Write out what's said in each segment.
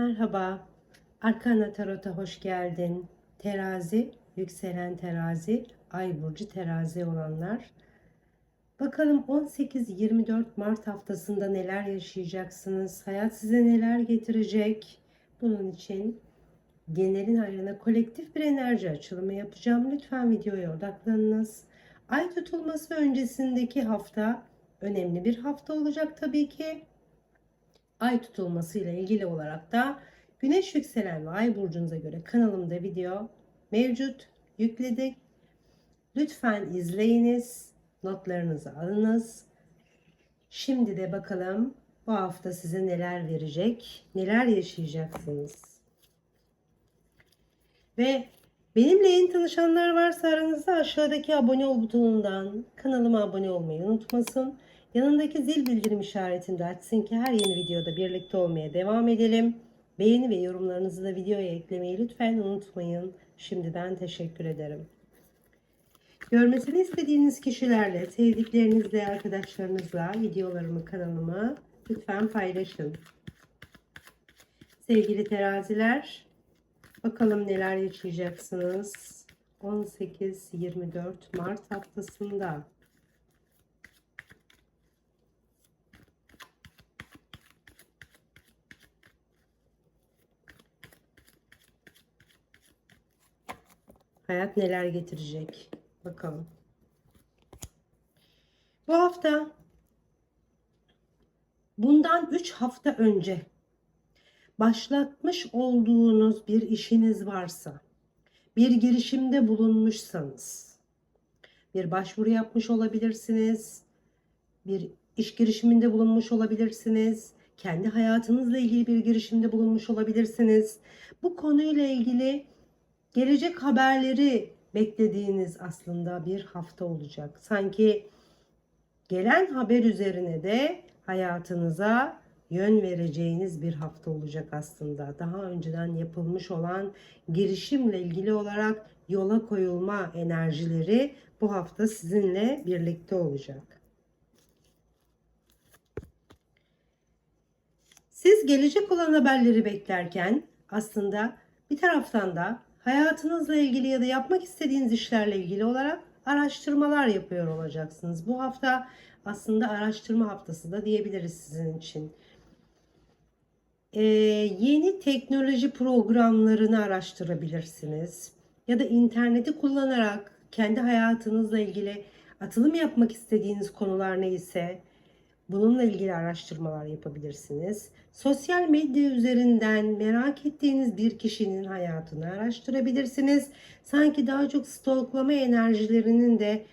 Merhaba, Arkana Tarot'a hoş geldin. Terazi, yükselen terazi, ay burcu terazi olanlar. Bakalım 18-24 Mart haftasında neler yaşayacaksınız? Hayat size neler getirecek? Bunun için genelin hayrına kolektif bir enerji açılımı yapacağım. Lütfen videoya odaklanınız. Ay tutulması öncesindeki hafta önemli bir hafta olacak tabii ki ay tutulması ile ilgili olarak da güneş yükselen ve ay burcunuza göre kanalımda video mevcut yükledik. Lütfen izleyiniz, notlarınızı alınız. Şimdi de bakalım bu hafta size neler verecek, neler yaşayacaksınız. Ve benimle yeni tanışanlar varsa aranızda aşağıdaki abone ol butonundan kanalıma abone olmayı unutmasın. Yanındaki zil bildirim işaretini de açsın ki her yeni videoda birlikte olmaya devam edelim. Beğeni ve yorumlarınızı da videoya eklemeyi lütfen unutmayın. Şimdiden teşekkür ederim. Görmesini istediğiniz kişilerle, sevdiklerinizle, arkadaşlarınızla videolarımı, kanalımı lütfen paylaşın. Sevgili teraziler, bakalım neler yaşayacaksınız 18-24 Mart haftasında. Hayat neler getirecek? Bakalım. Bu hafta bundan 3 hafta önce başlatmış olduğunuz bir işiniz varsa, bir girişimde bulunmuşsanız, bir başvuru yapmış olabilirsiniz, bir iş girişiminde bulunmuş olabilirsiniz, kendi hayatınızla ilgili bir girişimde bulunmuş olabilirsiniz. Bu konuyla ilgili gelecek haberleri beklediğiniz aslında bir hafta olacak. Sanki gelen haber üzerine de hayatınıza yön vereceğiniz bir hafta olacak aslında. Daha önceden yapılmış olan girişimle ilgili olarak yola koyulma enerjileri bu hafta sizinle birlikte olacak. Siz gelecek olan haberleri beklerken aslında bir taraftan da hayatınızla ilgili ya da yapmak istediğiniz işlerle ilgili olarak araştırmalar yapıyor olacaksınız. Bu hafta aslında araştırma haftası da diyebiliriz sizin için. Ee, yeni teknoloji programlarını araştırabilirsiniz. Ya da interneti kullanarak kendi hayatınızla ilgili atılım yapmak istediğiniz konular neyse bununla ilgili araştırmalar yapabilirsiniz. Sosyal medya üzerinden merak ettiğiniz bir kişinin hayatını araştırabilirsiniz. Sanki daha çok stalklama enerjilerinin de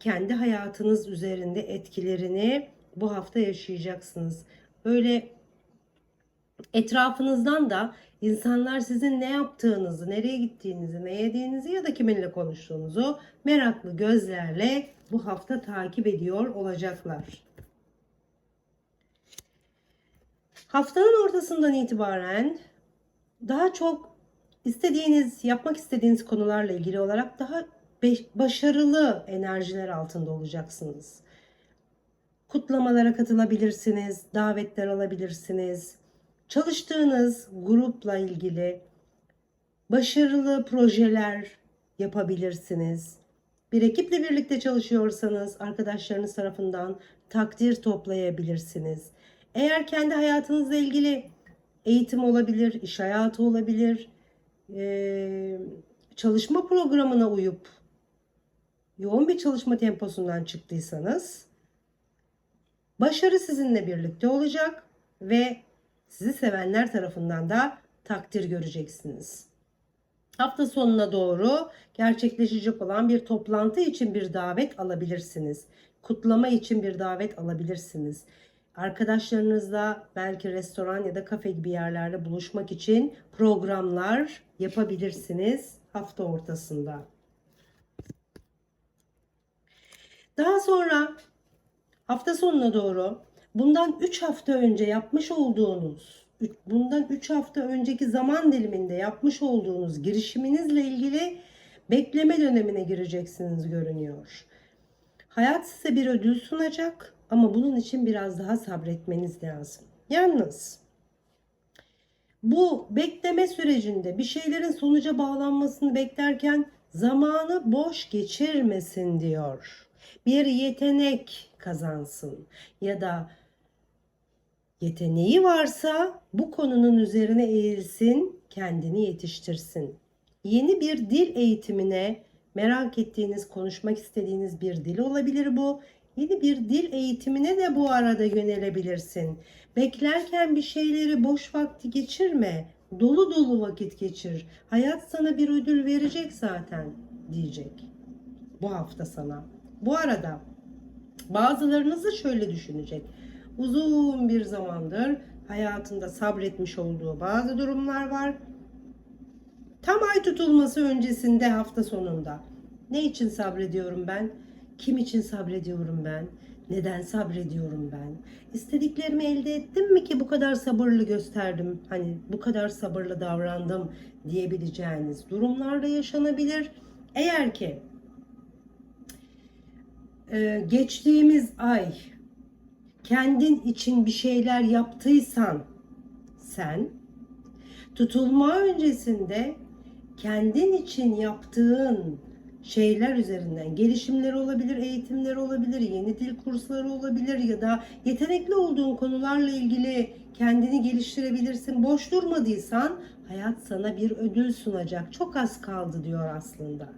kendi hayatınız üzerinde etkilerini bu hafta yaşayacaksınız. Böyle etrafınızdan da insanlar sizin ne yaptığınızı, nereye gittiğinizi, ne yediğinizi ya da kiminle konuştuğunuzu meraklı gözlerle bu hafta takip ediyor olacaklar. Haftanın ortasından itibaren daha çok istediğiniz, yapmak istediğiniz konularla ilgili olarak daha başarılı enerjiler altında olacaksınız. Kutlamalara katılabilirsiniz, davetler alabilirsiniz. Çalıştığınız grupla ilgili başarılı projeler yapabilirsiniz. Bir ekiple birlikte çalışıyorsanız arkadaşlarınız tarafından takdir toplayabilirsiniz. Eğer kendi hayatınızla ilgili eğitim olabilir, iş hayatı olabilir, çalışma programına uyup yoğun bir çalışma temposundan çıktıysanız başarı sizinle birlikte olacak ve sizi sevenler tarafından da takdir göreceksiniz. Hafta sonuna doğru gerçekleşecek olan bir toplantı için bir davet alabilirsiniz. Kutlama için bir davet alabilirsiniz. Arkadaşlarınızla belki restoran ya da kafe gibi yerlerde buluşmak için programlar yapabilirsiniz hafta ortasında. Daha sonra hafta sonuna doğru bundan 3 hafta önce yapmış olduğunuz bundan 3 hafta önceki zaman diliminde yapmış olduğunuz girişiminizle ilgili bekleme dönemine gireceksiniz görünüyor. Hayat size bir ödül sunacak ama bunun için biraz daha sabretmeniz lazım. Yalnız Bu bekleme sürecinde bir şeylerin sonuca bağlanmasını beklerken zamanı boş geçirmesin diyor. Bir yetenek kazansın ya da yeteneği varsa bu konunun üzerine eğilsin, kendini yetiştirsin. Yeni bir dil eğitimine merak ettiğiniz, konuşmak istediğiniz bir dil olabilir bu. Yeni bir dil eğitimine de bu arada yönelebilirsin. Beklerken bir şeyleri boş vakti geçirme. Dolu dolu vakit geçir. Hayat sana bir ödül verecek zaten diyecek. Bu hafta sana. Bu arada bazılarınız da şöyle düşünecek. Uzun bir zamandır hayatında sabretmiş olduğu bazı durumlar var. Tam ay tutulması öncesinde hafta sonunda. Ne için sabrediyorum ben? Kim için sabrediyorum ben? Neden sabrediyorum ben? İstediklerimi elde ettim mi ki bu kadar sabırlı gösterdim? Hani bu kadar sabırlı davrandım diyebileceğiniz durumlarda yaşanabilir. Eğer ki e, geçtiğimiz ay kendin için bir şeyler yaptıysan sen tutulma öncesinde kendin için yaptığın şeyler üzerinden gelişimler olabilir, eğitimler olabilir, yeni dil kursları olabilir ya da yetenekli olduğun konularla ilgili kendini geliştirebilirsin. Boş durmadıysan hayat sana bir ödül sunacak. Çok az kaldı diyor aslında.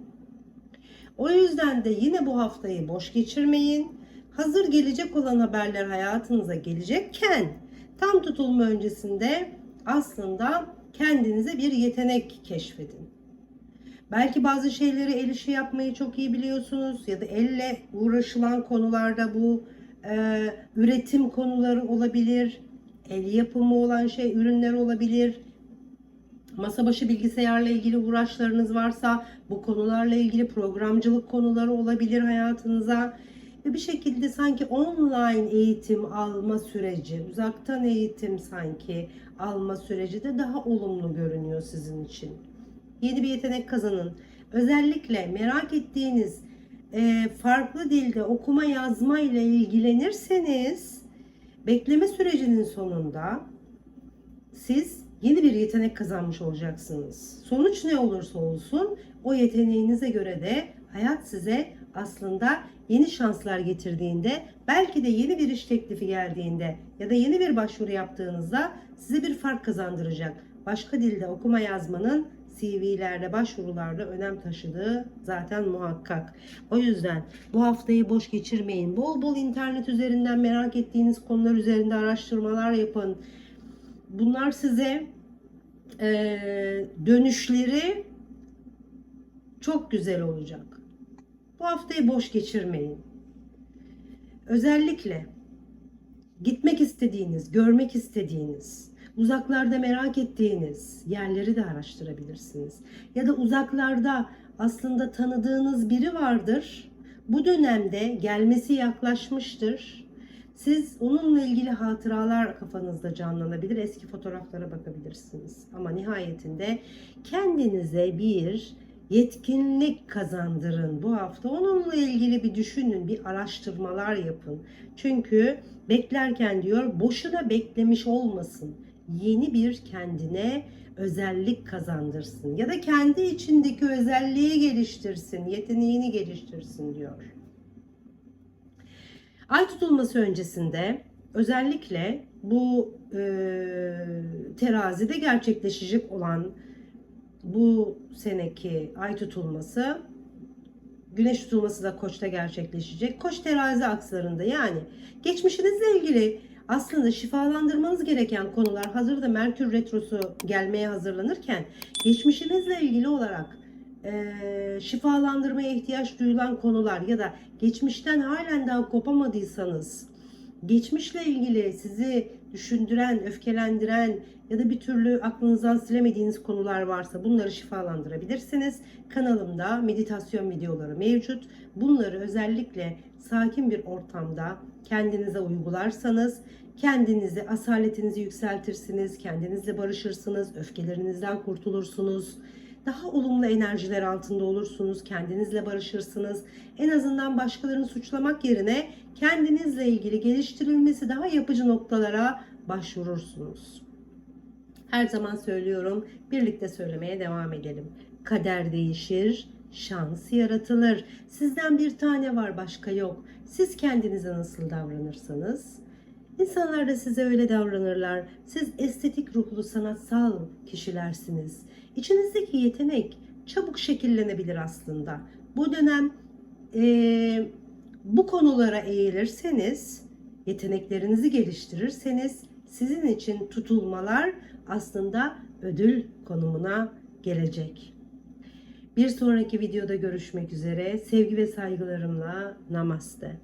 O yüzden de yine bu haftayı boş geçirmeyin. Hazır gelecek olan haberler hayatınıza gelecekken tam tutulma öncesinde aslında kendinize bir yetenek keşfedin. Belki bazı şeyleri el işi yapmayı çok iyi biliyorsunuz ya da elle uğraşılan konularda bu e, üretim konuları olabilir, el yapımı olan şey ürünler olabilir. Masa başı bilgisayarla ilgili uğraşlarınız varsa bu konularla ilgili programcılık konuları olabilir hayatınıza. Ve bir şekilde sanki online eğitim alma süreci, uzaktan eğitim sanki alma süreci de daha olumlu görünüyor sizin için yeni bir yetenek kazanın. Özellikle merak ettiğiniz e, farklı dilde okuma yazma ile ilgilenirseniz bekleme sürecinin sonunda siz yeni bir yetenek kazanmış olacaksınız. Sonuç ne olursa olsun o yeteneğinize göre de hayat size aslında yeni şanslar getirdiğinde, belki de yeni bir iş teklifi geldiğinde ya da yeni bir başvuru yaptığınızda size bir fark kazandıracak. Başka dilde okuma yazmanın CV'lerde, başvurularda önem taşıdığı zaten muhakkak. O yüzden bu haftayı boş geçirmeyin. Bol bol internet üzerinden merak ettiğiniz konular üzerinde araştırmalar yapın. Bunlar size e, dönüşleri çok güzel olacak. Bu haftayı boş geçirmeyin. Özellikle gitmek istediğiniz, görmek istediğiniz, Uzaklarda merak ettiğiniz yerleri de araştırabilirsiniz. Ya da uzaklarda aslında tanıdığınız biri vardır. Bu dönemde gelmesi yaklaşmıştır. Siz onunla ilgili hatıralar kafanızda canlanabilir. Eski fotoğraflara bakabilirsiniz. Ama nihayetinde kendinize bir yetkinlik kazandırın bu hafta. Onunla ilgili bir düşünün, bir araştırmalar yapın. Çünkü beklerken diyor boşuna beklemiş olmasın yeni bir kendine özellik kazandırsın ya da kendi içindeki özelliği geliştirsin, yeteneğini geliştirsin diyor. Ay tutulması öncesinde özellikle bu e, terazide gerçekleşecek olan bu seneki ay tutulması güneş tutulması da koçta gerçekleşecek. Koç terazi akslarında yani geçmişinizle ilgili aslında şifalandırmanız gereken konular hazırda Merkür Retrosu gelmeye hazırlanırken geçmişinizle ilgili olarak e, şifalandırmaya ihtiyaç duyulan konular ya da geçmişten halen daha kopamadıysanız geçmişle ilgili sizi düşündüren, öfkelendiren ya da bir türlü aklınızdan silemediğiniz konular varsa bunları şifalandırabilirsiniz. Kanalımda meditasyon videoları mevcut. Bunları özellikle sakin bir ortamda kendinize uygularsanız kendinizi, asaletinizi yükseltirsiniz, kendinizle barışırsınız, öfkelerinizden kurtulursunuz. Daha olumlu enerjiler altında olursunuz, kendinizle barışırsınız. En azından başkalarını suçlamak yerine kendinizle ilgili geliştirilmesi daha yapıcı noktalara başvurursunuz. Her zaman söylüyorum, birlikte söylemeye devam edelim. Kader değişir, şans yaratılır. Sizden bir tane var, başka yok. Siz kendinize nasıl davranırsanız, insanlar da size öyle davranırlar. Siz estetik ruhlu, sanatsal kişilersiniz. İçinizdeki yetenek çabuk şekillenebilir aslında. Bu dönem eee, bu konulara eğilirseniz, yeteneklerinizi geliştirirseniz sizin için tutulmalar aslında ödül konumuna gelecek. Bir sonraki videoda görüşmek üzere. Sevgi ve saygılarımla namaste.